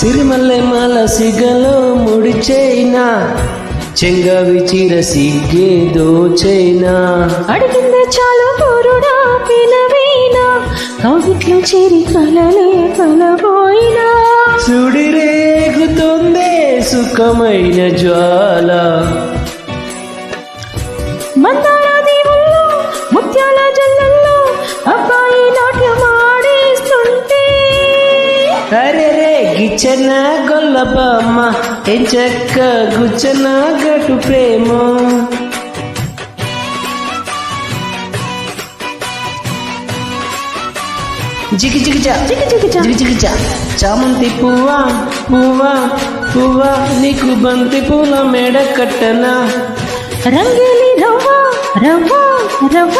సిరిమల్లె మాల సిగలో ముడిచైనా చెంగవి చీర సిగ్గే దోచైనా అడిగిందే చాలు పూరుడా పిలవేనా కౌగిట్లో చేరి కలలే కలబోయినా. సుడిరేగుతోందే సుఖమైన జ్వాల. మందార దీవుల్లో ముత్యాల జల్లల్లో అబ్బాయి నాట్యమాడేస్తుంటే అరే గిచ్చన గొల్లబమ్మ ఎంచక్క గుచ్చన గటు ప్రేమ. జిగి జిగి జిగి జిగి చామంతి పువ్వా పువ్వా పువ్వా నీకు బంతి పూల మెడ కట్టనా. రంగేలి రవ్వ రవ్వ రవ్వ